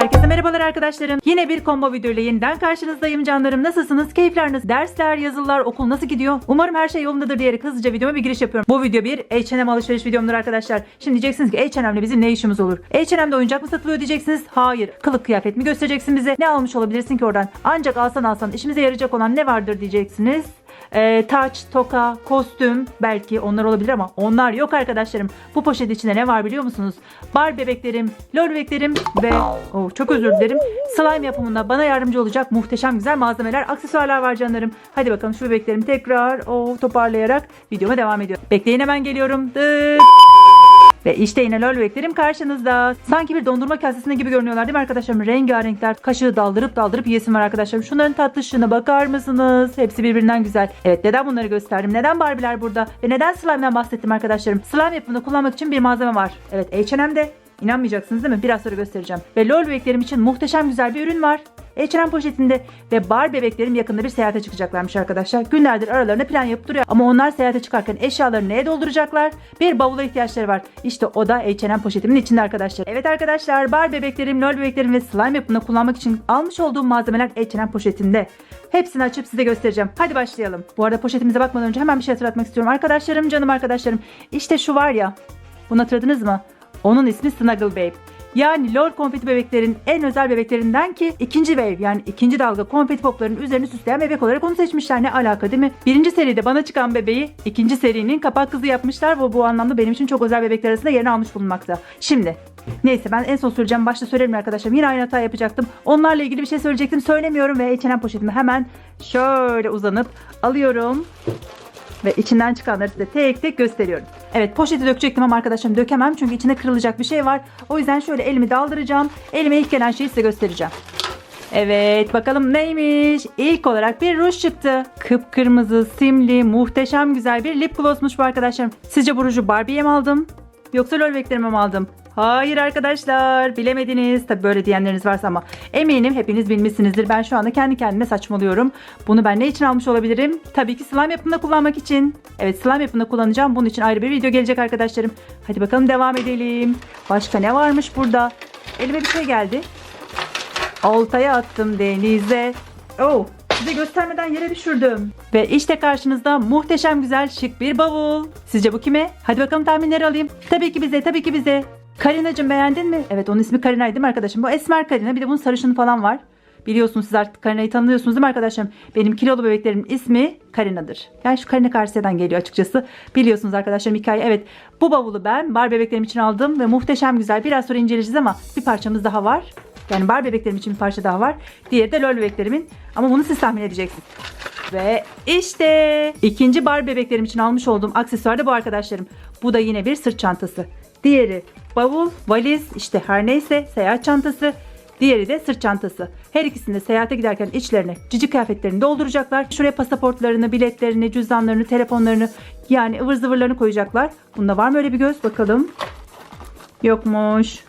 Herkese merhabalar arkadaşlarım. Yine bir combo video ile yeniden karşınızdayım canlarım. Nasılsınız? Keyifleriniz, dersler, yazılar, okul nasıl gidiyor? Umarım her şey yolundadır diyerek hızlıca videoma bir giriş yapıyorum. Bu video bir H&M alışveriş videomdur arkadaşlar. Şimdi diyeceksiniz ki H&M'le bizim ne işimiz olur? H&M'de oyuncak mı satılıyor diyeceksiniz. Hayır. Kılık kıyafet mi göstereceksin bize? Ne almış olabilirsin ki oradan? Ancak alsan alsan işimize yarayacak olan ne vardır diyeceksiniz. Ee, taç, toka, kostüm belki onlar olabilir ama onlar yok arkadaşlarım. Bu poşet içinde ne var biliyor musunuz? Bar bebeklerim, lol bebeklerim ve oh, çok özür dilerim. Slime yapımında bana yardımcı olacak muhteşem güzel malzemeler, aksesuarlar var canlarım. Hadi bakalım şu bebeklerimi tekrar oh, toparlayarak videoma devam ediyorum. Bekleyin hemen geliyorum. Dıt. Ve işte yine lol bebeklerim karşınızda. Sanki bir dondurma kasesinde gibi görünüyorlar değil mi arkadaşlarım? Rengarenkler. Kaşığı daldırıp daldırıp yiyesim var arkadaşlarım. Şunların tatlışlığına bakar mısınız? Hepsi birbirinden güzel. Evet neden bunları gösterdim? Neden Barbie'ler burada? Ve neden slime'dan bahsettim arkadaşlarım? Slime yapımında kullanmak için bir malzeme var. Evet H&M'de. İnanmayacaksınız değil mi? Biraz sonra göstereceğim. Ve lol bebeklerim için muhteşem güzel bir ürün var. H&M poşetinde ve bar bebeklerim yakında bir seyahate çıkacaklarmış arkadaşlar. Günlerdir aralarında plan yapıp duruyor. Ama onlar seyahate çıkarken eşyalarını neye dolduracaklar? Bir bavula ihtiyaçları var. İşte o da H&M poşetimin içinde arkadaşlar. Evet arkadaşlar bar bebeklerim, lol bebeklerim ve slime yapımında kullanmak için almış olduğum malzemeler H&M poşetinde. Hepsini açıp size göstereceğim. Hadi başlayalım. Bu arada poşetimize bakmadan önce hemen bir şey hatırlatmak istiyorum. Arkadaşlarım, canım arkadaşlarım. İşte şu var ya. Bunu hatırladınız mı? Onun ismi Snuggle Babe. Yani LOL konfeti bebeklerin en özel bebeklerinden ki ikinci wave yani ikinci dalga konfeti popların üzerini süsleyen bebek olarak onu seçmişler. Ne alaka değil mi? Birinci seride bana çıkan bebeği ikinci serinin kapak kızı yapmışlar ve bu anlamda benim için çok özel bebekler arasında yerini almış bulunmakta. Şimdi Neyse ben en son söyleyeceğim. Başta söylerim arkadaşlar. Yine aynı hata yapacaktım. Onlarla ilgili bir şey söyleyecektim. Söylemiyorum ve H&M poşetimi hemen şöyle uzanıp alıyorum. Ve içinden çıkanları size tek tek gösteriyorum. Evet poşeti dökecektim ama arkadaşlarım dökemem çünkü içinde kırılacak bir şey var. O yüzden şöyle elimi daldıracağım. Elime ilk gelen şeyi size göstereceğim. Evet bakalım neymiş? İlk olarak bir ruj çıktı. Kıpkırmızı, simli, muhteşem güzel bir lip glossmuş bu arkadaşlarım. Sizce bu ruju Barbie'ye mi aldım? Yoksa lol beklerime mi aldım? Hayır arkadaşlar bilemediniz. Tabi böyle diyenleriniz varsa ama eminim hepiniz bilmişsinizdir. Ben şu anda kendi kendime saçmalıyorum. Bunu ben ne için almış olabilirim? Tabii ki slime yapımında kullanmak için. Evet slime yapımında kullanacağım. Bunun için ayrı bir video gelecek arkadaşlarım. Hadi bakalım devam edelim. Başka ne varmış burada? Elime bir şey geldi. Oltaya attım denize. Oh size göstermeden yere düşürdüm. Ve işte karşınızda muhteşem güzel şık bir bavul. Sizce bu kime? Hadi bakalım tahminleri alayım. Tabii ki bize tabii ki bize. Karinacığım beğendin mi? Evet onun ismi Karina'ydı değil mi arkadaşım? Bu Esmer Karina bir de bunun sarışını falan var. Biliyorsunuz siz artık Karina'yı tanıyorsunuz değil mi arkadaşlarım? Benim kilolu bebeklerimin ismi Karina'dır. Yani şu Karina Karsiye'den geliyor açıkçası. Biliyorsunuz arkadaşlarım hikaye. Evet bu bavulu ben bar bebeklerim için aldım ve muhteşem güzel. Biraz sonra inceleyeceğiz ama bir parçamız daha var. Yani bar bebeklerim için bir parça daha var. Diğeri de lol bebeklerimin. Ama bunu siz tahmin edeceksiniz. Ve işte ikinci bar bebeklerim için almış olduğum aksesuar da bu arkadaşlarım. Bu da yine bir sırt çantası. Diğeri bavul, valiz, işte her neyse seyahat çantası. Diğeri de sırt çantası. Her ikisinde seyahate giderken içlerine cici kıyafetlerini dolduracaklar. Şuraya pasaportlarını, biletlerini, cüzdanlarını, telefonlarını yani ıvır zıvırlarını koyacaklar. Bunda var mı öyle bir göz? Bakalım. Yokmuş.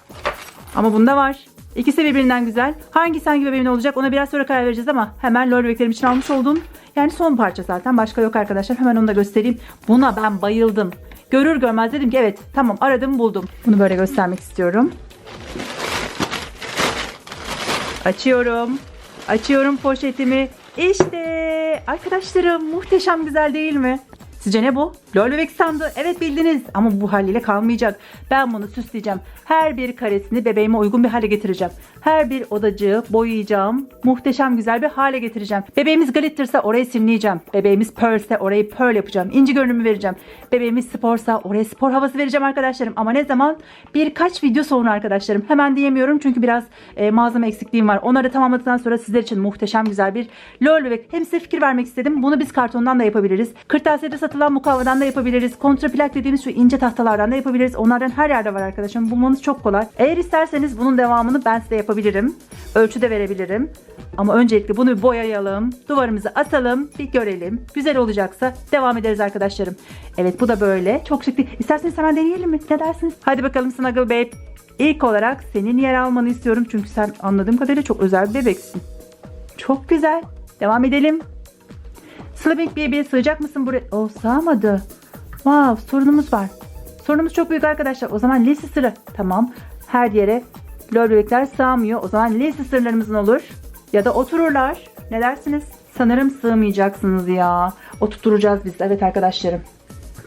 Ama bunda var. İkisi birbirinden güzel. Hangisi hangi bebeğin olacak ona biraz sonra karar vereceğiz ama hemen lol bebeklerim için almış olduğum yani son parça zaten. Başka yok arkadaşlar. Hemen onu da göstereyim. Buna ben bayıldım. Görür görmez dedim ki evet tamam aradım buldum. Bunu böyle göstermek istiyorum. Açıyorum. Açıyorum poşetimi. İşte arkadaşlarım muhteşem güzel değil mi? Sizce ne bu? Lol bebek sandı. Evet bildiniz ama bu haliyle kalmayacak. Ben bunu süsleyeceğim. Her bir karesini bebeğime uygun bir hale getireceğim. Her bir odacığı boyayacağım. Muhteşem güzel bir hale getireceğim. Bebeğimiz glitterse orayı simleyeceğim. Bebeğimiz pearlse orayı pearl yapacağım. İnci görünümü vereceğim. Bebeğimiz sporsa oraya spor havası vereceğim arkadaşlarım. Ama ne zaman? Birkaç video sonra arkadaşlarım. Hemen diyemiyorum çünkü biraz e, malzeme eksikliğim var. Onları tamamladıktan sonra sizler için muhteşem güzel bir lol bebek. Hem size fikir vermek istedim. Bunu biz kartondan da yapabiliriz. Kırtasiyede satılan mukavvadan da yapabiliriz. Kontraplak dediğimiz şu ince tahtalardan da yapabiliriz. Onlardan her yerde var arkadaşım. Bulmanız çok kolay. Eğer isterseniz bunun devamını ben size yapabilirim. Ölçü de verebilirim. Ama öncelikle bunu bir boyayalım. Duvarımıza atalım. Bir görelim. Güzel olacaksa devam ederiz arkadaşlarım. Evet bu da böyle. Çok şık değil. İsterseniz hemen deneyelim mi? Ne dersiniz? Hadi bakalım Snuggle Babe. İlk olarak senin yer almanı istiyorum. Çünkü sen anladığım kadarıyla çok özel bir bebeksin. Çok güzel. Devam edelim. Slavik Baby'ye sığacak mısın buraya? Oh sığamadı. Wow sorunumuz var. Sorunumuz çok büyük arkadaşlar. O zaman sıra. Tamam. Her yere Lol bebekler sığamıyor. O zaman Lisa sırlarımızın olur. Ya da otururlar. Ne dersiniz? Sanırım sığmayacaksınız ya. Oturtturacağız biz. Evet arkadaşlarım.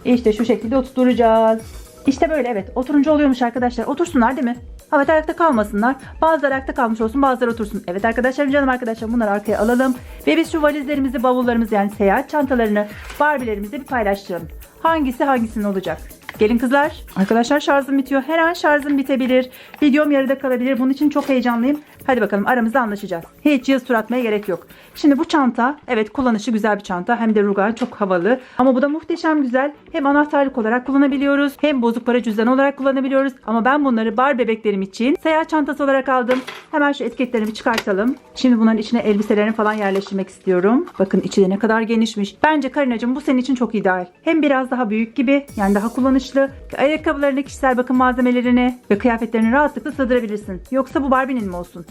İşte şu şekilde oturtturacağız. İşte böyle evet. Oturunca oluyormuş arkadaşlar. Otursunlar değil mi? Evet ayakta kalmasınlar. Bazıları ayakta kalmış olsun bazıları otursun. Evet arkadaşlarım canım arkadaşlarım bunları arkaya alalım. Ve biz şu valizlerimizi bavullarımızı yani seyahat çantalarını Barbie'lerimizi bir paylaştıralım. Hangisi hangisinin olacak? Gelin kızlar. Arkadaşlar şarjım bitiyor. Her an şarjım bitebilir. Videom yarıda kalabilir. Bunun için çok heyecanlıyım. Hadi bakalım aramızda anlaşacağız. Hiç yaz tur atmaya gerek yok. Şimdi bu çanta evet kullanışı güzel bir çanta. Hem de rugan çok havalı. Ama bu da muhteşem güzel. Hem anahtarlık olarak kullanabiliyoruz. Hem bozuk para cüzdanı olarak kullanabiliyoruz. Ama ben bunları bar bebeklerim için seyahat çantası olarak aldım. Hemen şu etiketlerini çıkartalım. Şimdi bunların içine elbiselerini falan yerleştirmek istiyorum. Bakın içi de ne kadar genişmiş. Bence Karinacığım bu senin için çok ideal. Hem biraz daha büyük gibi yani daha kullanışlı. Ayakkabılarını, kişisel bakım malzemelerini ve kıyafetlerini rahatlıkla sığdırabilirsin. Yoksa bu Barbie'nin mi olsun?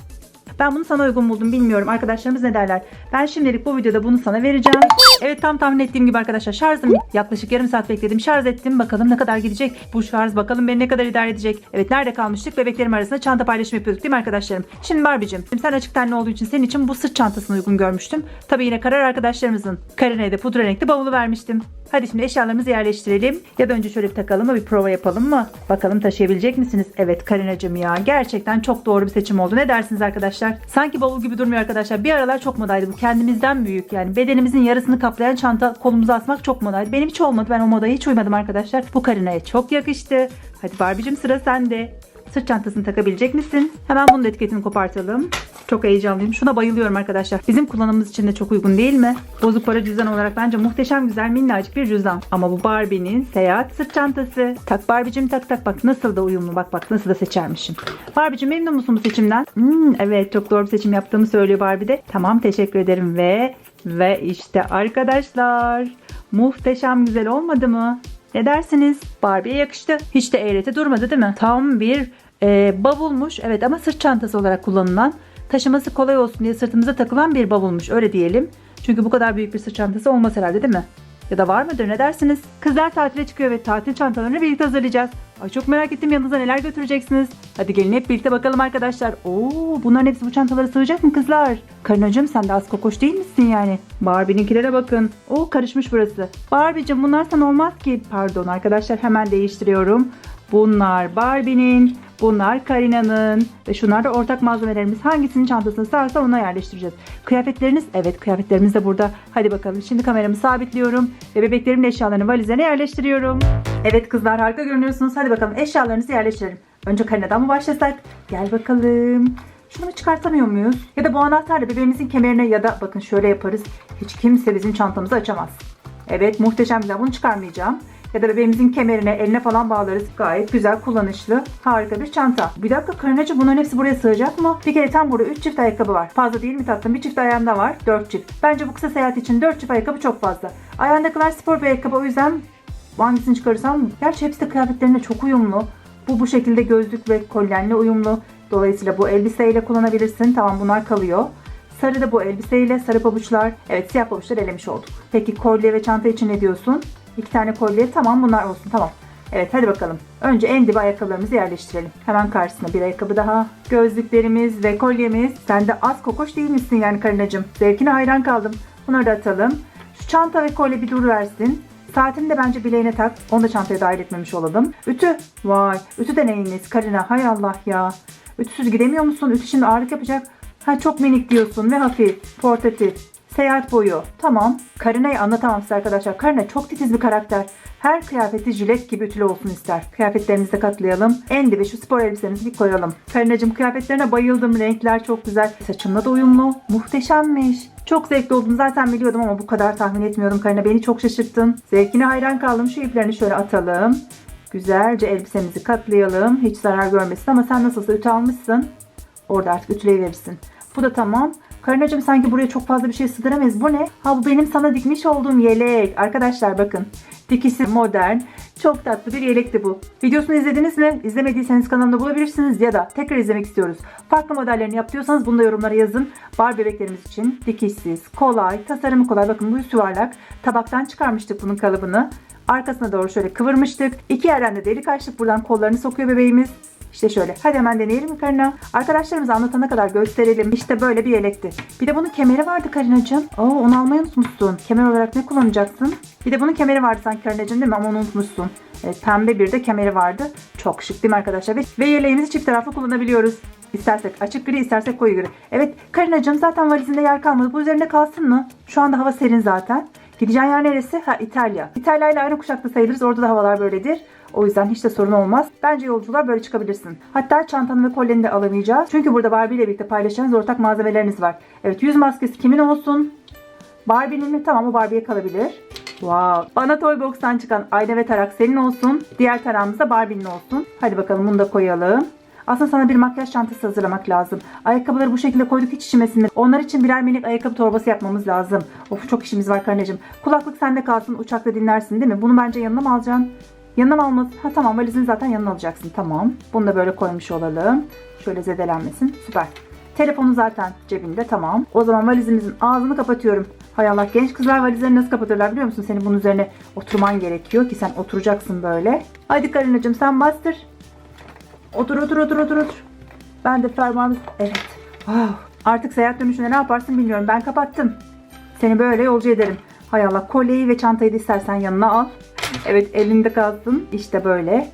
Ben bunu sana uygun buldum bilmiyorum. Arkadaşlarımız ne derler? Ben şimdilik bu videoda bunu sana vereceğim. Evet tam tahmin ettiğim gibi arkadaşlar şarjım yaklaşık yarım saat bekledim. Şarj ettim. Bakalım ne kadar gidecek. Bu şarj bakalım beni ne kadar idare edecek. Evet nerede kalmıştık? Bebeklerim arasında çanta paylaşımı yapıyorduk değil mi arkadaşlarım? Şimdi Barbie'cim sen açık tenli olduğu için senin için bu sırt çantasını uygun görmüştüm. Tabii yine karar arkadaşlarımızın. Karina'ya da pudra renkli bavulu vermiştim. Hadi şimdi eşyalarımızı yerleştirelim. Ya da önce şöyle bir takalım mı bir prova yapalım mı? Bakalım taşıyabilecek misiniz? Evet Karinacığım ya gerçekten çok doğru bir seçim oldu. Ne dersiniz arkadaşlar? Sanki bavul gibi durmuyor arkadaşlar. Bir aralar çok modaydı bu. Kendimizden büyük yani. Bedenimizin yarısını kaplayan çanta kolumuza asmak çok modaydı. Benim hiç olmadı. Ben o modaya hiç uymadım arkadaşlar. Bu Karina'ya çok yakıştı. Hadi Barbie'cim sıra sende. Sırt çantasını takabilecek misin? Hemen bunun etiketini kopartalım. Çok heyecanlıyım. Şuna bayılıyorum arkadaşlar. Bizim kullanımımız için de çok uygun değil mi? Bozuk para cüzdan olarak bence muhteşem güzel minnacık bir cüzdan. Ama bu Barbie'nin seyahat sırt çantası. Tak Barbie'cim tak tak bak nasıl da uyumlu. Bak bak nasıl da seçermişim. Barbie'cim memnun musun bu seçimden? Hmm, evet çok doğru bir seçim yaptığımı söylüyor Barbie de. Tamam teşekkür ederim ve ve işte arkadaşlar muhteşem güzel olmadı mı? Ne dersiniz? Barbie'ye yakıştı. Hiç de eğreti durmadı değil mi? Tam bir e, bavulmuş. Evet ama sırt çantası olarak kullanılan. Taşıması kolay olsun diye sırtımıza takılan bir bavulmuş. Öyle diyelim. Çünkü bu kadar büyük bir sırt çantası olmaz herhalde değil mi? Ya da var mıdır ne dersiniz? Kızlar tatile çıkıyor ve tatil çantalarını birlikte hazırlayacağız. Ay çok merak ettim yanınıza neler götüreceksiniz. Hadi gelin hep birlikte bakalım arkadaşlar. Oo bunların hepsi bu çantalara sığacak mı kızlar? Karinacığım sen de az kokoş değil misin yani? Barbie'ninkilere bakın. Oo karışmış burası. Barbie'cim bunlar sana olmaz ki. Pardon arkadaşlar hemen değiştiriyorum. Bunlar Barbie'nin, bunlar Karina'nın ve şunlar da ortak malzemelerimiz. Hangisinin çantasını sığarsa ona yerleştireceğiz. Kıyafetleriniz, evet kıyafetlerimiz de burada. Hadi bakalım şimdi kameramı sabitliyorum ve bebeklerimin eşyalarını valizlerine yerleştiriyorum. Evet kızlar harika görünüyorsunuz. Hadi bakalım eşyalarınızı yerleştirelim. Önce Karina'dan mı başlasak? Gel bakalım. Şunu çıkartamıyor muyuz? Ya da bu anahtarla bebeğimizin kemerine ya da bakın şöyle yaparız. Hiç kimse bizim çantamızı açamaz. Evet muhteşem güzel bunu çıkarmayacağım. Ya da bebeğimizin kemerine, eline falan bağlarız. Gayet güzel, kullanışlı, harika bir çanta. Bir dakika Karinacığım bunların hepsi buraya sığacak mı? Bir kere tam burada 3 çift ayakkabı var. Fazla değil mi tatlım? Bir çift ayağımda var. 4 çift. Bence bu kısa seyahat için 4 çift ayakkabı çok fazla. Ayağındakiler spor bir ayakkabı o yüzden hangisini çıkarırsam gerçi hepsi de kıyafetlerine çok uyumlu. Bu bu şekilde gözlük ve kolyenle uyumlu. Dolayısıyla bu elbiseyle kullanabilirsin. Tamam bunlar kalıyor. Sarı da bu elbiseyle sarı pabuçlar. Evet siyah pabuçlar elemiş olduk. Peki kolye ve çanta için ne diyorsun? İki tane kolye tamam bunlar olsun tamam. Evet hadi bakalım. Önce en dibe ayakkabılarımızı yerleştirelim. Hemen karşısına bir ayakkabı daha. Gözlüklerimiz ve kolyemiz. Sen de az kokoş değil misin yani Karinacığım? Zevkine hayran kaldım. Bunları da atalım. Şu çanta ve kolye bir dur versin. Saatini de bence bileğine tak. Onu da çantaya dahil etmemiş olalım. Ütü. Vay. Ütü de neyiniz Karina? Hay Allah ya. Ütüsüz gidemiyor musun? Ütü şimdi ağırlık yapacak. Ha çok minik diyorsun ve hafif. Portatif. Seyahat boyu. Tamam. Karina'yı anlatamam size arkadaşlar. Karina çok titiz bir karakter. Her kıyafeti jilet gibi ütülü olsun ister. Kıyafetlerimizi de katlayalım. En dibe şu spor elbisemizi bir koyalım. Karina'cığım kıyafetlerine bayıldım. Renkler çok güzel. Saçımla da uyumlu. Muhteşemmiş. Çok zevkli olduğunu zaten biliyordum ama bu kadar tahmin etmiyordum Karina. Beni çok şaşırttın. Zevkine hayran kaldım. Şu iplerini şöyle atalım. Güzelce elbisemizi katlayalım. Hiç zarar görmesin ama sen nasılsa ütü almışsın. Orada artık ütüleyiverirsin. Bu da tamam. Karinacığım sanki buraya çok fazla bir şey sığdıramayız. Bu ne? Ha bu benim sana dikmiş olduğum yelek. Arkadaşlar bakın. Dikisi modern. Çok tatlı bir yelekti bu. Videosunu izlediniz mi? İzlemediyseniz kanalımda bulabilirsiniz ya da tekrar izlemek istiyoruz. Farklı modellerini yap diyorsanız bunu da yorumlara yazın. Bar bebeklerimiz için dikişsiz, kolay, tasarımı kolay. Bakın bu yuvarlak. Tabaktan çıkarmıştık bunun kalıbını. Arkasına doğru şöyle kıvırmıştık. İki yerden de delik açtık. Buradan kollarını sokuyor bebeğimiz. İşte şöyle. Hadi hemen deneyelim mi Karina? Arkadaşlarımıza anlatana kadar gösterelim. İşte böyle bir yelekti. Bir de bunun kemeri vardı Karinacığım. Oo onu almayı unutmuşsun. Kemer olarak ne kullanacaksın? Bir de bunun kemeri vardı sanki Karinacığım değil mi? Ama onu unutmuşsun. Evet, pembe bir de kemeri vardı. Çok şık değil mi arkadaşlar? Ve yeleğimizi çift taraflı kullanabiliyoruz. İstersek açık gri, istersek koyu gri. Evet Karinacığım zaten valizinde yer kalmadı. Bu üzerinde kalsın mı? Şu anda hava serin zaten. Gideceğin yer neresi? Ha İtalya. İtalya ile aynı kuşakta sayılırız. Orada da havalar böyledir. O yüzden hiç de sorun olmaz. Bence yolculuğa böyle çıkabilirsin. Hatta çantanı ve kolyeni de alamayacağız. Çünkü burada Barbie ile birlikte paylaşacağınız ortak malzemeleriniz var. Evet yüz maskesi kimin olsun? Barbie'nin mi? Tamam o Barbie'ye kalabilir. Wow. Bana Toybox'tan çıkan ayna ve tarak senin olsun. Diğer tarağımız da Barbie'nin olsun. Hadi bakalım bunu da koyalım. Aslında sana bir makyaj çantası hazırlamak lazım. Ayakkabıları bu şekilde koyduk hiç işimesinler. Onlar için birer minik ayakkabı torbası yapmamız lazım. Of çok işimiz var karnecim. Kulaklık sende kalsın uçakta dinlersin değil mi? Bunu bence yanına mı alacaksın? Yanına almasın? Ha tamam valizini zaten yanına alacaksın. Tamam. Bunu da böyle koymuş olalım. Şöyle zedelenmesin. Süper. Telefonu zaten cebinde tamam. O zaman valizimizin ağzını kapatıyorum. Hay Allah genç kızlar valizlerini nasıl kapatırlar biliyor musun? Senin bunun üzerine oturman gerekiyor ki sen oturacaksın böyle. Hadi Karinacığım sen bastır. Otur otur otur otur otur. Ben de fermuarımız... Evet. Wow. Artık seyahat dönüşünde ne yaparsın bilmiyorum. Ben kapattım. Seni böyle yolcu ederim. Hay Allah kolyeyi ve çantayı da istersen yanına al. Evet elinde kalsın. İşte böyle.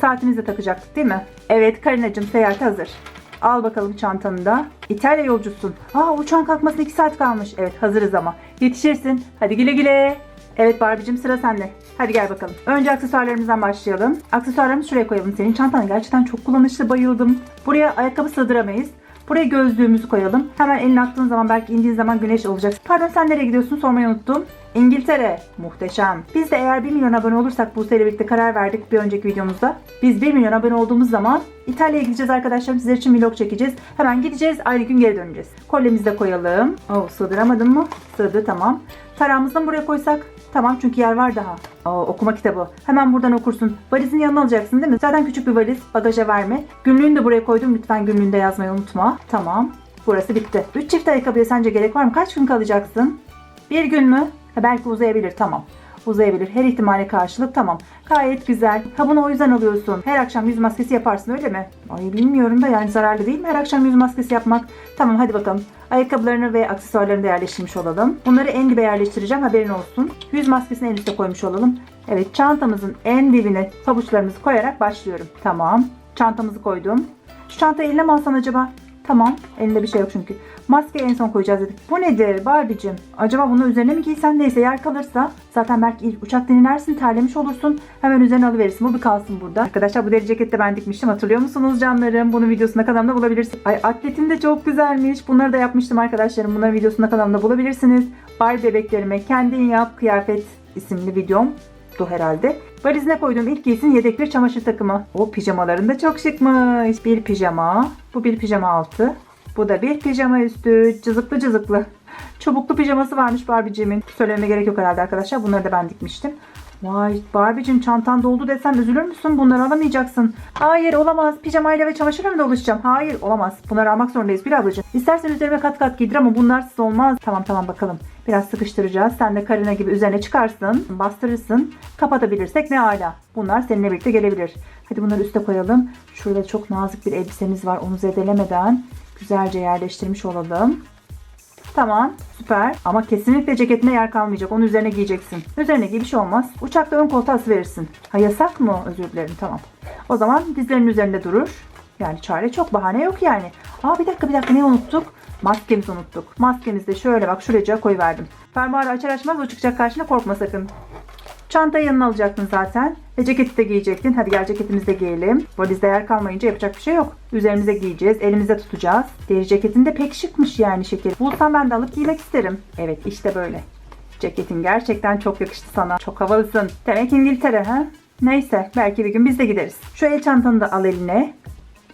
Saatimizi takacaktık değil mi? Evet Karinacığım seyahat hazır. Al bakalım çantanı da. İtalya yolcusun. Aa uçağın kalkmasına 2 saat kalmış. Evet hazırız ama. Yetişirsin. Hadi güle güle. Evet Barbie'cim sıra sende. Hadi gel bakalım. Önce aksesuarlarımızdan başlayalım. Aksesuarlarımızı şuraya koyalım. Senin çantan gerçekten çok kullanışlı bayıldım. Buraya ayakkabı sığdıramayız. Buraya gözlüğümüzü koyalım. Hemen elini attığın zaman belki indiğin zaman güneş olacak. Pardon sen nereye gidiyorsun sormayı unuttum. İngiltere. Muhteşem. Biz de eğer 1 milyon abone olursak bu ile birlikte karar verdik bir önceki videomuzda. Biz 1 milyon abone olduğumuz zaman İtalya'ya gideceğiz arkadaşlarım. Sizler için vlog çekeceğiz. Hemen gideceğiz. Aynı gün geri döneceğiz. Kolyemizi de koyalım. Oh sığdıramadım mı? Sığdı tamam. Tarağımızı da mı buraya koysak? Tamam çünkü yer var daha. Oo, okuma kitabı. Hemen buradan okursun. Valizin yanına alacaksın değil mi? Zaten küçük bir valiz. Bagaja verme. Günlüğünü de buraya koydum. Lütfen günlüğünde yazmayı unutma. Tamam. Burası bitti. 3 çift ayakkabıya sence gerek var mı? Kaç gün kalacaksın? Bir gün mü? Ha, belki uzayabilir. Tamam. Uzayabilir. Her ihtimale karşılık tamam. Gayet güzel. Ha bunu o yüzden alıyorsun. Her akşam yüz maskesi yaparsın öyle mi? Ay bilmiyorum da yani zararlı değil mi her akşam yüz maskesi yapmak? Tamam hadi bakalım. Ayakkabılarını ve aksesuarlarını da yerleştirmiş olalım. Bunları en dibe yerleştireceğim haberin olsun. Yüz maskesini en üste koymuş olalım. Evet çantamızın en dibine pabuçlarımızı koyarak başlıyorum. Tamam. Çantamızı koydum. Şu çantayı eline mi alsan acaba? Tamam. Elinde bir şey yok çünkü. Maskeyi en son koyacağız dedik. Bu nedir Barbie'cim? Acaba bunu üzerine mi giysen neyse yer kalırsa zaten belki uçaktan inersin terlemiş olursun. Hemen üzerine alıverirsin. Bu bir kalsın burada. Arkadaşlar bu deri ceketi de ben dikmiştim. Hatırlıyor musunuz canlarım? Bunun videosunu kanalımda bulabilirsiniz. Ay atletim de çok güzelmiş. Bunları da yapmıştım arkadaşlarım. Bunların videosunu kanalımda bulabilirsiniz. Barbie bebeklerime kendin yap kıyafet isimli videom herhalde. Valizine koyduğum ilk giysin yedek bir çamaşır takımı. O pijamaların da çok şıkmış. Bir pijama. Bu bir pijama altı. Bu da bir pijama üstü. Cızıklı cızıklı. Çubuklu pijaması varmış Barbie'cimin. Söylememe gerek yok herhalde arkadaşlar. Bunları da ben dikmiştim. Vay Barbie'cim çantan doldu desem üzülür müsün? Bunları alamayacaksın. Hayır olamaz. Pijamayla ve çamaşırla mı dolaşacağım? Hayır olamaz. Bunları almak zorundayız bir ablacığım. İstersen üzerime kat kat giydir ama bunlarsız olmaz. Tamam tamam bakalım. Biraz sıkıştıracağız. Sen de Karina gibi üzerine çıkarsın. Bastırırsın. Kapatabilirsek ne ala. Bunlar seninle birlikte gelebilir. Hadi bunları üste koyalım. Şurada çok nazik bir elbisemiz var. Onu zedelemeden güzelce yerleştirmiş olalım. Tamam süper ama kesinlikle ceketine yer kalmayacak. Onun üzerine giyeceksin. Üzerine giy bir şey olmaz. Uçakta ön koltuğa verirsin. Ha yasak mı? Özür dilerim tamam. O zaman dizlerinin üzerinde durur. Yani çare çok bahane yok yani. Aa bir dakika bir dakika ne unuttuk? Maskemizi unuttuk. Maskemizi de şöyle bak şuraya koyuverdim. Fermuarı açar açmaz o çıkacak karşına korkma sakın. Çantayı yanına alacaktın zaten. Ve ceketi de giyecektin. Hadi gel ceketimizi de giyelim. Valizde yer kalmayınca yapacak bir şey yok. Üzerimize giyeceğiz. Elimizde tutacağız. Deri ceketin de pek şıkmış yani şeker. Bulsam ben de alıp giymek isterim. Evet işte böyle. Ceketin gerçekten çok yakıştı sana. Çok havalısın. Demek İngiltere ha? Neyse belki bir gün biz de gideriz. Şu el çantanı da al eline.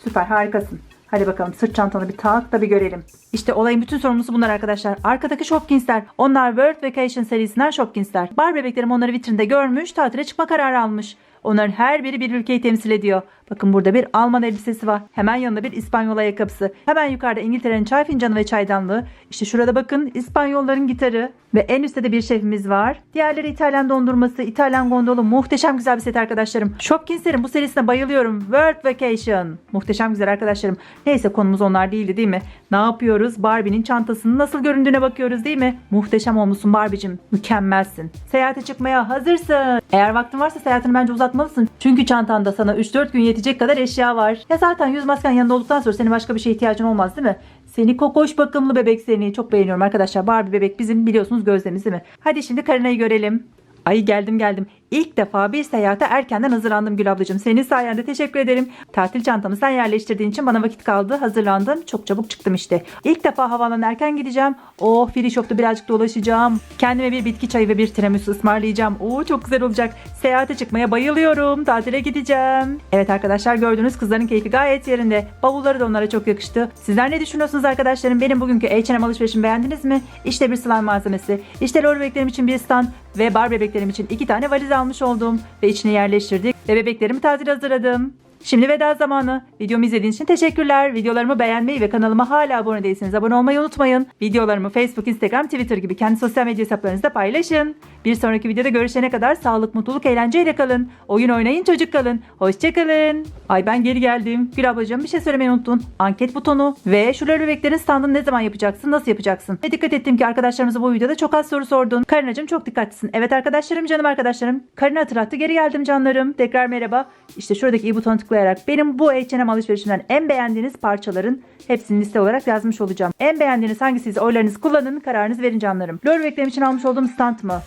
Süper harikasın. Hadi bakalım sırt çantanı bir tak da bir görelim. İşte olayın bütün sorumlusu bunlar arkadaşlar. Arkadaki Shopkins'ler. Onlar World Vacation serisinden Shopkins'ler. Bar bebeklerim onları vitrinde görmüş, tatile çıkma kararı almış. Onların her biri bir ülkeyi temsil ediyor. Bakın burada bir Alman elbisesi var. Hemen yanında bir İspanyol ayakkabısı. Hemen yukarıda İngiltere'nin çay fincanı ve çaydanlığı. İşte şurada bakın İspanyolların gitarı. Ve en üstte de bir şefimiz var. Diğerleri İtalyan dondurması, İtalyan gondolu. Muhteşem güzel bir set arkadaşlarım. Shopkins'lerin bu serisine bayılıyorum. World Vacation. Muhteşem güzel arkadaşlarım. Neyse konumuz onlar değildi değil mi? Ne yapıyoruz? Barbie'nin çantasının nasıl göründüğüne bakıyoruz değil mi? Muhteşem olmuşsun Barbie'cim. Mükemmelsin. Seyahate çıkmaya hazırsın. Eğer vaktin varsa seyahatini bence uzatmalısın. Çünkü çantanda sana 3-4 gün yetecek kadar eşya var. Ya zaten yüz masken yanında olduktan sonra senin başka bir şeye ihtiyacın olmaz değil mi? Seni kokoş bakımlı bebek seni. Çok beğeniyorum arkadaşlar. Barbie bebek bizim biliyorsunuz gözlemimiz değil mi? Hadi şimdi Karina'yı görelim. Ay geldim geldim. İlk defa bir seyahate erkenden hazırlandım Gül ablacığım. Senin sayende teşekkür ederim. Tatil çantamı sen yerleştirdiğin için bana vakit kaldı. Hazırlandım. Çok çabuk çıktım işte. İlk defa havaalanına erken gideceğim. Oh free shop'ta birazcık dolaşacağım. Kendime bir bitki çayı ve bir tiramisu ısmarlayacağım. Oo çok güzel olacak. Seyahate çıkmaya bayılıyorum. Tatile gideceğim. Evet arkadaşlar gördüğünüz kızların keyfi gayet yerinde. Bavulları da onlara çok yakıştı. Sizler ne düşünüyorsunuz arkadaşlarım? Benim bugünkü H&M alışverişimi beğendiniz mi? İşte bir slime malzemesi. İşte lol için bir stand ve bar bebeklerim için iki tane valiz almış oldum ve içine yerleştirdik ve bebeklerimi tatil hazırladım. Şimdi veda zamanı. Videomu izlediğiniz için teşekkürler. Videolarımı beğenmeyi ve kanalıma hala abone değilseniz abone olmayı unutmayın. Videolarımı Facebook, Instagram, Twitter gibi kendi sosyal medya hesaplarınızda paylaşın. Bir sonraki videoda görüşene kadar sağlık, mutluluk, eğlenceyle kalın. Oyun oynayın, çocuk kalın. Hoşçakalın. Ay ben geri geldim. Gül ablacığım bir şey söylemeyi unuttun. Anket butonu ve şu lol bebeklerin standını ne zaman yapacaksın, nasıl yapacaksın? Ve dikkat ettim ki arkadaşlarımıza bu videoda çok az soru sordun. Karinacığım çok dikkatlisin. Evet arkadaşlarım, canım arkadaşlarım. Karina hatırlattı. Geri geldim canlarım. Tekrar merhaba. İşte şuradaki i butonu tıklayarak benim bu H&M alışverişinden en beğendiğiniz parçaların hepsini liste olarak yazmış olacağım. En beğendiğiniz hangisiyse oylarınızı kullanın, kararınızı verin canlarım. Lol bebeklerim için almış olduğum stand mı?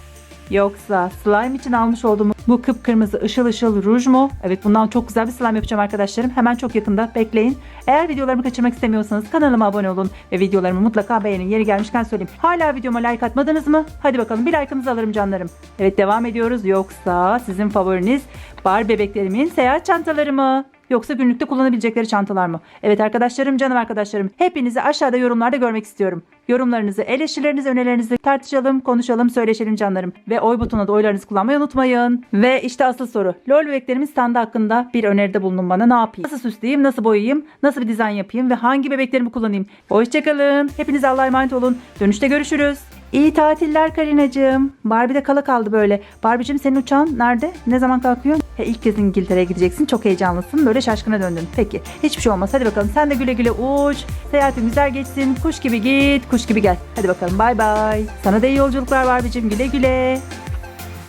Yoksa slime için almış olduğum bu kıpkırmızı ışıl ışıl ruj mu? Evet bundan çok güzel bir slime yapacağım arkadaşlarım. Hemen çok yakında bekleyin. Eğer videolarımı kaçırmak istemiyorsanız kanalıma abone olun ve videolarımı mutlaka beğenin. Yeri gelmişken söyleyeyim. Hala videoma like atmadınız mı? Hadi bakalım bir like'ınızı alırım canlarım. Evet devam ediyoruz. Yoksa sizin favoriniz bar bebeklerimin seyahat çantaları mı? Yoksa günlükte kullanabilecekleri çantalar mı? Evet arkadaşlarım, canım arkadaşlarım. Hepinizi aşağıda yorumlarda görmek istiyorum. Yorumlarınızı, eleştirilerinizi, önerilerinizi tartışalım, konuşalım, söyleşelim canlarım. Ve oy butonuna da oylarınızı kullanmayı unutmayın. Ve işte asıl soru. LOL bebeklerimin standı hakkında bir öneride bulunun bana. Ne yapayım? Nasıl süsleyeyim, nasıl boyayayım, nasıl bir dizayn yapayım ve hangi bebeklerimi kullanayım? Hoşçakalın. Hepinize Allah'a emanet olun. Dönüşte görüşürüz. İyi tatiller Karinacığım. Barbie'de kala kaldı böyle. Barbie'cim senin uçağın nerede? Ne zaman kalkıyor? He, ilk kez İngiltere'ye gideceksin. Çok heyecanlısın. Böyle şaşkına döndün. Peki. Hiçbir şey olmaz. Hadi bakalım. Sen de güle güle uç. Seyahatin güzel geçsin. Kuş gibi git. Kuş gibi gel. Hadi bakalım. Bay bay. Sana da iyi yolculuklar Barbie'cim. Güle güle.